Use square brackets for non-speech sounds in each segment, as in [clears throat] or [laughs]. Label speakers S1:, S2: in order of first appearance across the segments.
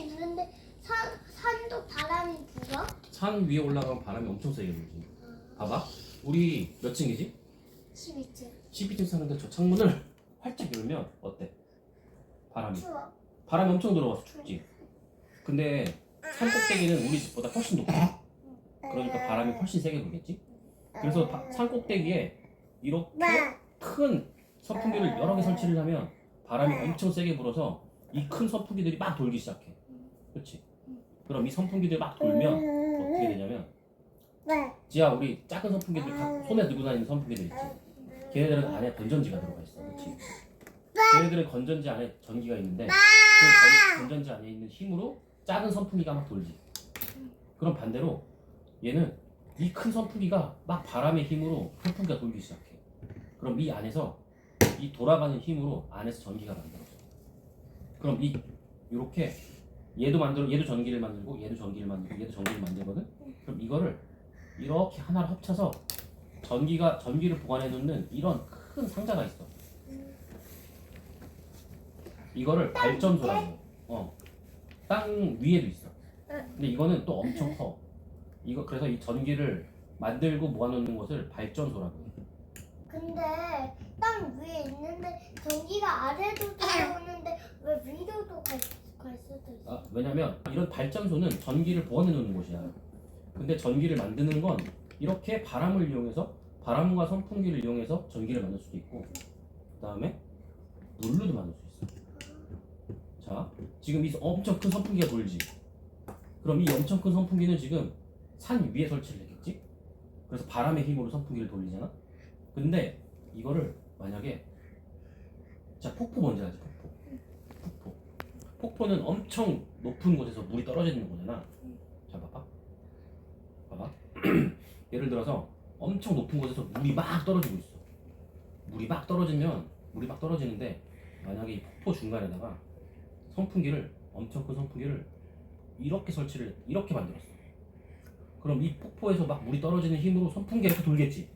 S1: 있는데 산 산도 바람이 불어?
S2: 산 위에 올라가면 바람이 엄청 세게 불지. 봐봐. 우리 몇 층이지?
S1: 12층
S2: 12층 사는데 저 창문을 [laughs] 활짝 열면 어때? 바람이.
S1: 추워.
S2: 바람이 엄청 들어와서 춥지. 근데 산 꼭대기는 우리 집보다 훨씬 높아. 그러니까 바람이 훨씬 세게 불겠지. 그래서 바- 산 꼭대기에 이렇게 큰 선풍기를 여러 개 설치를 하면 바람이 엄청 세게 불어서 이 큰 선풍기들이 막 돌기 시작해. 그렇지? 그럼 이 선풍기들이 막 돌면 어떻게 되냐면 지하 우리 작은 선풍기들 각 손에 들고 다니는 선풍기들 있지. 걔네들은 안에 건전지가 들어가 있어. 그렇지? 걔네들은 건전지 안에 전기가 있는데 그 전- 건전지 안에 있는 힘으로 작은 선풍기가 막 돌지. 그럼 반대로 얘는 이 큰 선풍기가 막 바람의 힘으로 선풍기가 돌기 시작해. 그럼 이 안에서 이 돌아가는 힘으로 안에서 전기가 만들어져. 그럼 이 이렇게 얘도 만들어 얘도 전기를 만들고 얘도 전기를 만들고 얘도 전기를 만들거든. 그럼 이거를 이렇게 하나를 합쳐서 전기가 전기를 보관해 놓는 이런 큰 상자가 있어. 이거를 발전소라고. 해. 어. 땅 위에도 있어. 근데 이거는 또 엄청 커. 이거 그래서 이 전기를 만들고 모아놓는 것을 발전소라고 해.
S1: 근데 땅 위에 있는데 전기가 아래도 들어오는데 왜 있어?
S2: 아, 왜냐면 이런 발전소는 전기를 보관해 놓는 곳이야. 근데 전기를 만드는 건 이렇게 바람을 이용해서 바람과 선풍기를 이용해서 전기를 만들 수도 있고 그다음에 물로도 만들 수 있어. 자, 지금 이 엄청 큰 선풍기가 돌지. 그럼 이 엄청 큰 선풍기는 지금 산 위에 설치를 했겠지? 그래서 바람의 힘으로 선풍기를 돌리잖아. 근데 이거를 만약에 자 폭포 알지? 폭포. 폭포. 폭포는 엄청 높은 곳에서 물이 떨어지는 거잖아. 자 봐봐. 봐봐. [clears throat] 예를 들어서 엄청 높은 곳에서 물이 막 떨어지고 있어. 물이 막 떨어지면 물이 막 떨어지는데 만약에 이 폭포 중간에다가 선풍기를 엄청 큰 선풍기를 이렇게 설치를 이렇게 만들었어. 그럼 이 폭포에서 막 물이 떨어지는 힘으로 선풍기가 이렇게 돌겠지.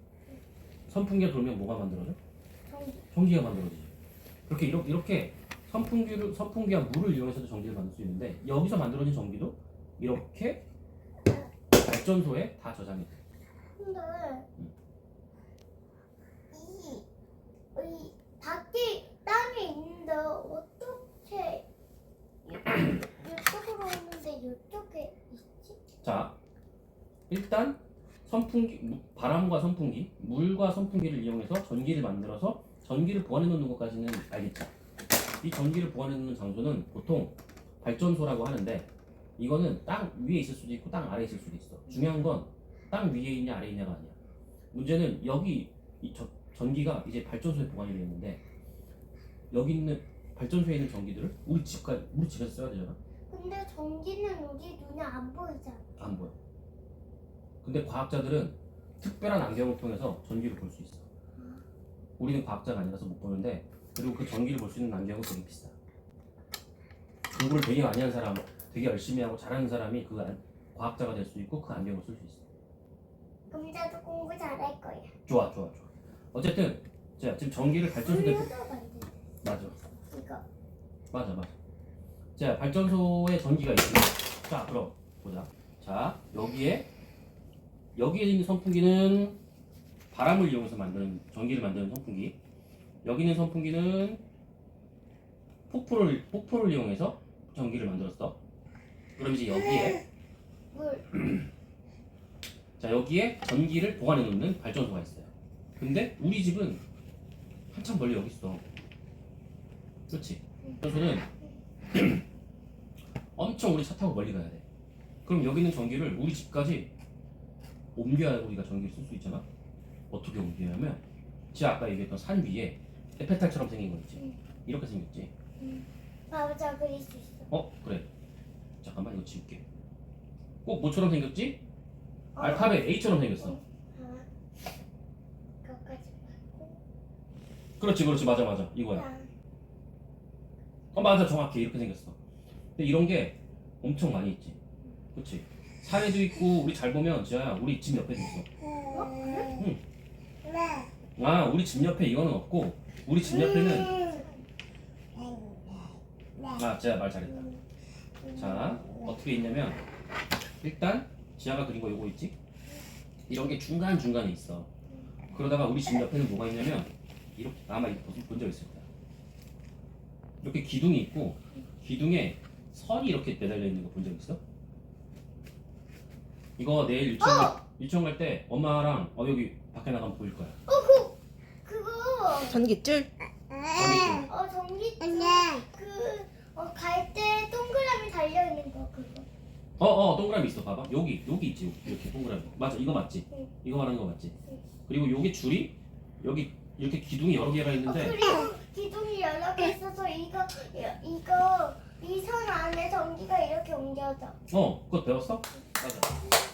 S2: 선풍기가 돌면 뭐가 만들어져?
S1: 전기.
S2: 전기가 만들어지지. 그렇게 이렇게, 이렇게 선풍기를 선풍기와 물을 이용해서도 전기를 만들 수 있는데 여기서 만들어진 전기도 이렇게 발전소에 다 저장이 돼.
S1: 근데 이, 이 밖에 땅에 있는데 어떻게 이- 이쪽으로 오는데 이쪽에 있지?
S2: 자, 일단 선풍기 무- 바람과 선풍기, 물과 선풍기를 이용해서 전기를 만들어서 전기를 보관해 놓는 것까지는 알겠죠. 이 전기를 보관해 놓는 장소는 보통 발전소라고 하는데 이거는 땅 위에 있을 수도 있고 땅 아래에 있을 수도 있어. 중요한 건 땅 위에 있냐 아래에 있냐가 아니야. 문제는 여기 이 저- 전기가 이제 발전소에 보관이 되어 있는데 여기 있는 발전소에 있는 전기들을 우리 집까 우리 집에서 써야 되잖아.
S1: 근데 전기는 우리 눈에 안 보이잖아.
S2: 안 보여. 근데 과학자들은 특별한 안경을 통해서 전기를 볼 수 있어. 우리는 과학자가 아니라서 못 보는데 그리고 그 전기를 볼 수 있는 안경은 되게 비싸. 공부를 되게 많이 한 사람, 되게 열심히 하고 잘하는 사람이 그 안- 과학자가 될 수 있고 그 안경을 쓸 수 있어.
S1: 나도 공부 잘할 거야.
S2: 좋아, 좋아, 좋아. 어쨌든 자 지금 전기를 발전소에. 맞아,
S1: 이거.
S2: 맞아, 맞아. 자 발전소에 전기가 있으면 자 그럼 보자. 자 여기에 여기에 있는 선풍기는 바람을 이용해서 만드는 전기를 만드는 선풍기. 여기 있는 선풍기는 폭포를 폭포를 이용해서 전기를 만들었어. 그럼 이제 여기에
S1: 물. [clears throat]
S2: 자 여기에 전기를 보관해 놓는 발전소가 있어요. 근데 우리 집은 한참 멀리 여기 있어. 그렇지? 발전소는 [clears throat] 엄청 우리 차 타고 멀리 가야 돼. 그럼 여기 있는 전기를 우리 집까지 옮겨야 우리가 전기를 쓸 수 있잖아. 어떻게 옮기냐면 제가 아까 얘기했던 산 위에 에펠탑처럼 생긴 거 있지.
S1: 응.
S2: 이렇게 생겼지.
S1: 맞아 그릴 수 있어.
S2: 어 그래. 잠깐만 이거 지울게. 꼭 뭐처럼 생겼지?
S1: 어.
S2: 알파벳 A처럼 생겼어.
S1: 아. 말고.
S2: 그렇지 그렇지 맞아 맞아 이거야.
S1: 아.
S2: 어 맞아 정확히 이렇게 생겼어. 근데 이런 게 엄청 많이 있지. 그렇지. 산에도 있고 우리 잘 보면 지아야 우리 집 옆에도 있어.
S1: 어? 그래?
S3: 네.
S2: 아 우리 집 옆에 이거는 없고 우리 집 옆에는
S3: 네.
S2: 아 제가 말 잘했다. 자 어떻게 있냐면 일단 지아가 그린 거 요거 있지? 이런 게 중간 중간에 있어. 그러다가 우리 집 옆에는 뭐가 있냐면 이렇게 아마 이거 본적 있을 거야. 이렇게 기둥이 있고 기둥에 선이 이렇게 매달려 있는 거 본 적 있어? 이거 내일 유치원 유치원 갈 때 엄마랑 어 여기 밖에 나가면 보일 거야.
S1: 어,
S3: 전기줄.
S2: 전기줄.
S1: 어, 전기,
S3: 엄마.
S1: 그, 어, 갈때 동그라미 달려 있는 거, 그거.
S2: 어, 어, 동그라미 있어. 봐봐. 여기, 여기 있지. 이렇게 동그라미. 맞아. 이거 맞지?
S1: 응.
S2: 이거 말하는 거 맞지?
S1: 응.
S2: 그리고 여기 줄이 여기 이렇게 기둥이 여러 개가
S1: 어,
S2: 있는데
S1: 그리고 기둥이 여러 개 있어서 이거, 이거, 이 선 안에 전기가 이렇게 옮겨져.
S2: 어, 그거 배웠어? 맞아.